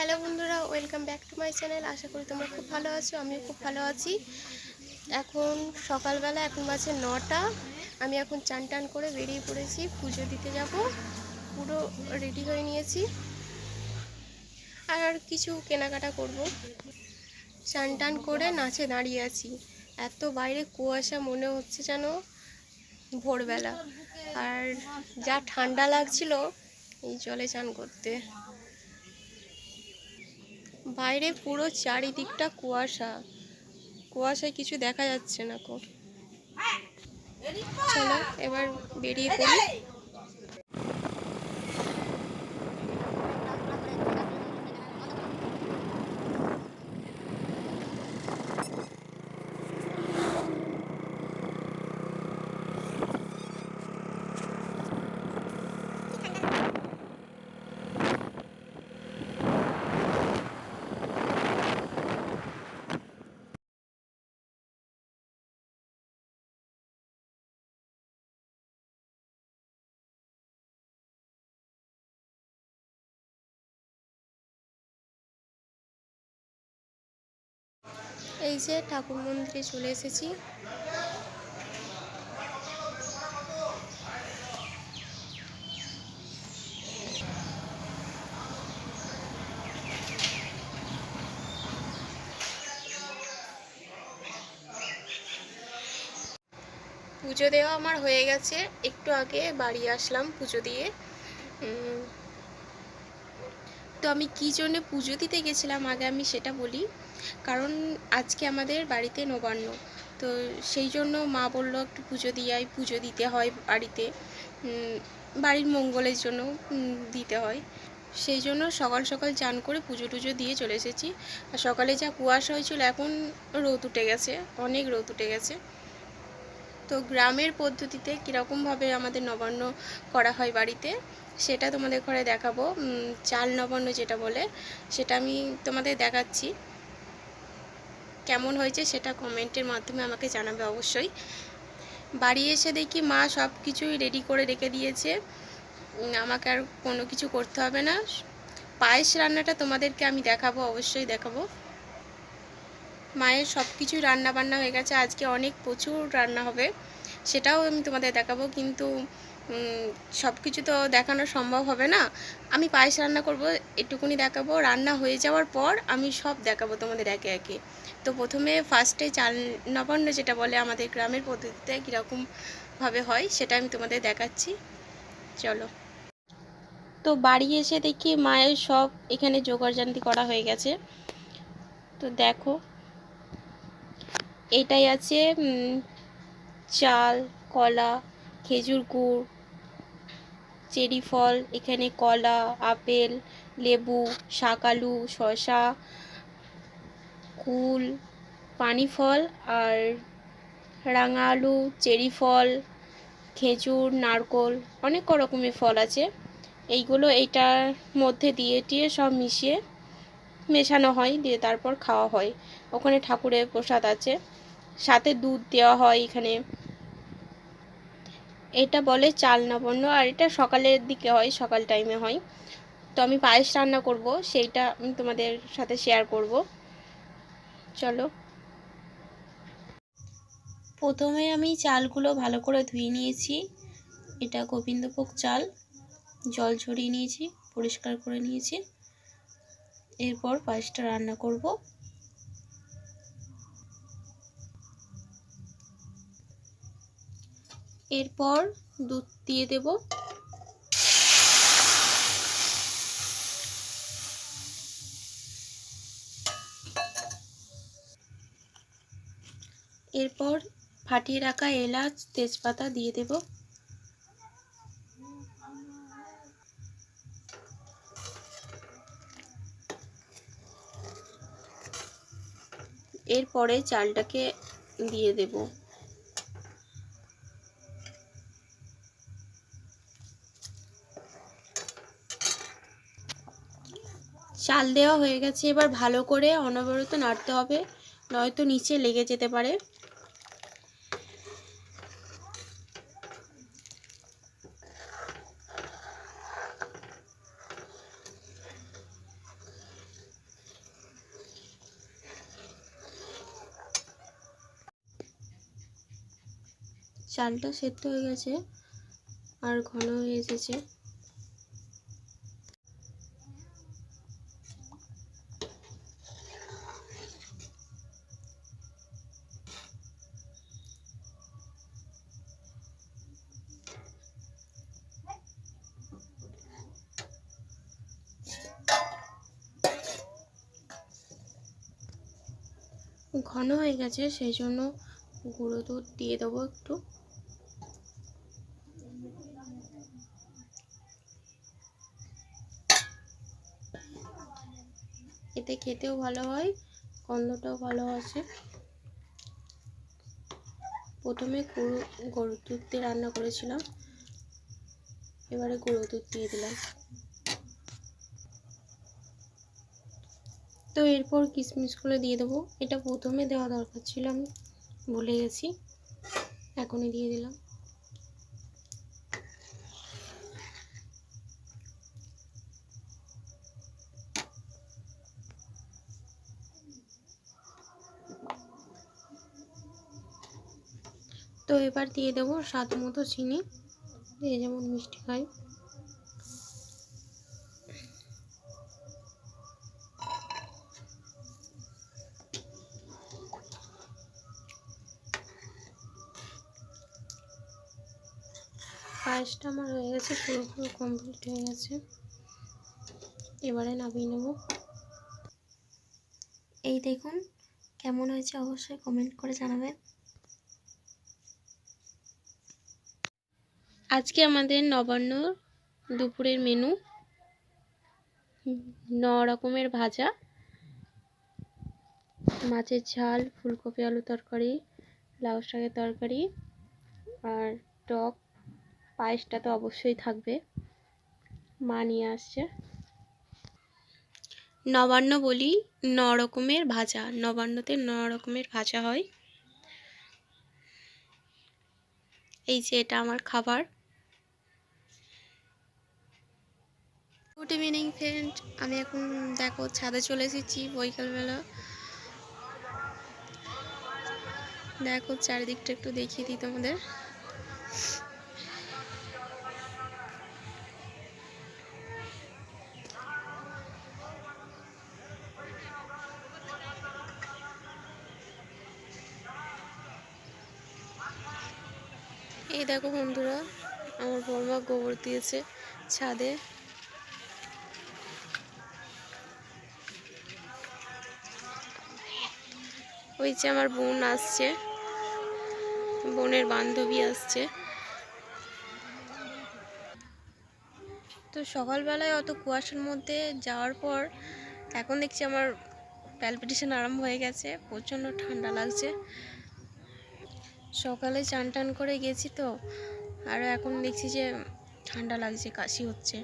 Hello বন্ধুরা, welcome back to my channel. আশা করি তোমরা খুব ভালো আছো, আমিও খুব ভালো আছি। এখন সকালবেলা, এখন বাজে নটা। আমি এখন চান টান করে বেরিয়ে পড়েছি, পুজো দিতে যাব। পুরো রেডি হয়ে নিয়েছি। আর আর কিছু কেনাকাটা করব। চান টান করে নাচে দাঁড়িয়ে আছি। এত বাইরে কুয়াশা, মনে হচ্ছে যেন ভোরবেলা। আর যা ঠান্ডা লাগছিল, এই জলে চান করতে। বাইরে পুরো চারিদিকটা কুয়াশা। কুয়াশায় কিছু দেখা যাচ্ছে না কো। চলো এবার বেরিয়ে পড়ি। এই যে ঠাকুর মন্দিরে চলে এসেছি। পুজো দেওয়া আমার হয়ে গেছে। একটু আগে বাড়ি আসলাম পুজো দিয়ে। তো আমি কী জন্যে পুজো দিতে গেছিলাম আগে আমি সেটা বলি। কারণ আজকে আমাদের বাড়িতে নবান্ন। তো সেই জন্য মা বলল একটু পুজো দিয়ে পুজো দিতে হয় বাড়িতে। বাড়ির মঙ্গলের জন্য দিতে হয়। সেই জন্য সকাল সকাল চান করে পুজো টুজো দিয়ে চলে এসেছি। আর সকালে যা কুয়াশা হয়েছিল, এখন রোদ উঠে গেছে, অনেক রোদ উঠে গেছে। তো গ্রামের পদ্ধতিতে কীরকমভাবে আমাদের নবান্ন করা হয় বাড়িতে, সেটা তোমাদের ঘরে দেখাবো। চাল নবান্ন যেটা বলে, সেটা আমি তোমাদের দেখাচ্ছি। কেমন হয়েছে সেটা কমেন্টের মাধ্যমে আমাকে জানাবে অবশ্যই। বাড়ি এসে দেখি মা সব কিছুই রেডি করে রেখে দিয়েছে। আমাকে আর কোনো কিছু করতে হবে না। পায়েস রান্নাটা তোমাদেরকে আমি দেখাবো, অবশ্যই দেখাবো। মায়ের সব কিছুই রান্না বান্না হয়ে গেছে। আজকে অনেক প্রচুর রান্না হবে, সেটাও আমি তোমাদের দেখাবো। কিন্তু সব কিছু তো দেখানো সম্ভব হবে না। আমি পায়েস রান্না করব, এটুকুনি দেখাবো। রান্না হয়ে যাওয়ার পর আমি সব দেখাবো তোমাদের একে একে। তো প্রথমে ফার্স্টে চাল নবান্ন যেটা বলে আমাদের গ্রামের পদ্ধতিতে কীরকমভাবে হয়, সেটা আমি তোমাদের দেখাচ্ছি। চলো। তো বাড়ি এসে দেখি মায়ের সব এখানে জোগাড়জান্তি করা হয়ে গেছে। তো দেখো এটাই আছে চাল, কলা, খেজুর গুড়, চেরি ফল, এখানে কলা, আপেল, লেবু শাকালু শসা, কুল, পানি ফল আর রাঙা আলু, চেরি ফল, খেজুর, নারকোল, অনেক রকমের ফল আছে। এইগুলো এইটার মধ্যে দিয়ে টিয়ে সব মিশিয়ে মেশানো হয়, দিয়ে তারপর খাওয়া হয়। ওখানে ঠাকুরের প্রসাদ আছে। সাথে দুধ দেওয়া হয় এখানে। এটা বলে চাল নবান্ন আর এটা সকালের দিকে হয়, সকাল টাইমে হয়। তো আমি পায়েস রান্না করব, সেইটা আমি তোমাদের সাথে শেয়ার করব। চলো। প্রথমে আমি চালগুলো ভালো করে ধুয়ে নিয়েছি। এটা গোবিন্দভোগ চাল। জল ঝরিয়ে নিয়েছি, পরিষ্কার করে নিয়েছি। এরপর পায়েসটা রান্না করব। এরপর দুধ দিয়ে দেব। এরপর ফাটিয়ে রাখা এলাচ, তেজপাতা দিয়ে দেব। এরপরে চালটাকে দিয়ে দেব। চাল দেওয়া হয়ে গেছে, এবার ভালো করে অনবরত নাড়তে হবে, নয়তো নিচে লেগে যেতে পারে। চালটা সেদ্ধ হয়ে গেছে আর ঘন হয়ে এসেছে। ঘন হয়ে গেছে সেই জন্য গুঁড়ো দুধ দিয়ে দেবো একটু। এতে খেতেও ভালো হয়, গন্ধটাও ভালো আছে প্রথমে গরু গরুর দুধ দিয়ে রান্না করেছিলাম, এবারে গুঁড়ো দুধ দিয়ে দিলাম। তো এরপর কিশমিশগুলো দিয়ে দেবো, এটা প্রথমে দেওয়া দরকার ছিল আমি। ভুলে গেছি। এখনই দিয়ে দিলাম। তো এবার দিয়ে দেবো স্বাদ মতো চিনি, দিয়ে যেমন মিষ্টি খাই পায়েসটা আমার হয়ে গেছে পুরো পুরো কমপ্লিট হয়ে গেছে। এবারে নামিয়ে নেব। এই দেখুন, কেমন হয়েছে অবশ্যই কমেন্ট করে জানাবেন। আজকে আমাদের নবান্ন দুপুরের মেনু ন রকমের ভাজা। মাছের ঝাল, ফুলকপি, আলু তরকারি, লাউ শাকের তরকারি, আর টক। পায়েসটা তো অবশ্যই থাকবে। মা নিয়ে আসছে। নবান্ন বলি ন রকমের ভাজা। নবান্নতে ন রকমের ভাজা হয়। এই যে এটা আমার খাবার। Good evening friend. আমি এখন দেখো ছাদে চলে এসেছি বৈকালবেলা। দেখো চারিদিকটা একটু দেখিয়ে দিই তোমাদের। দেখো বন্ধুরা, আমার বর্মা গোবর দিয়েছে ছাদে। ওই যে আমার বোন আসছে, বোনের বান্ধবী আসছে। তো সকালবেলায় অত কুয়াশার মধ্যে যাওয়ার পর এখন দেখছি আমার প্যালপিটেশন আরম্ভ হয়ে গেছে, প্রচণ্ড ঠান্ডা লাগছে। সকালে চান টান করে গেছি তো, আর এখন দেখছি যে ঠান্ডা লাগছে, কাশি হচ্ছে।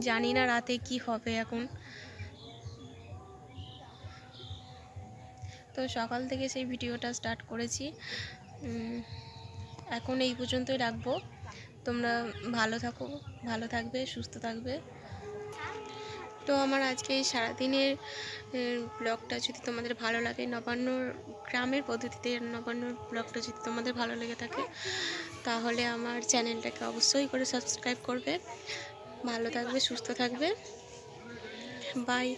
জানি না রাতে কি হবে এখন। তো সকাল থেকে সেই ভিডিওটা স্টার্ট করেছি। এখন এই পর্যন্তই রাখব। তোমরা ভালো থাকো, ভালো থাকবে, সুস্থ থাকবে। তো আমার আজকে এই সারাদিনের ব্লগটা যদি তোমাদের ভালো লাগে, নবান্ন গ্রামের পদ্ধতিতে নবান্ন ব্লগটা যদি তোমাদের ভালো লেগে থাকে, তাহলে আমার চ্যানেলটাকে অবশ্যই করে সাবস্ক্রাইব করবে। ভালো থাকবে, সুস্থ থাকবে। বাই।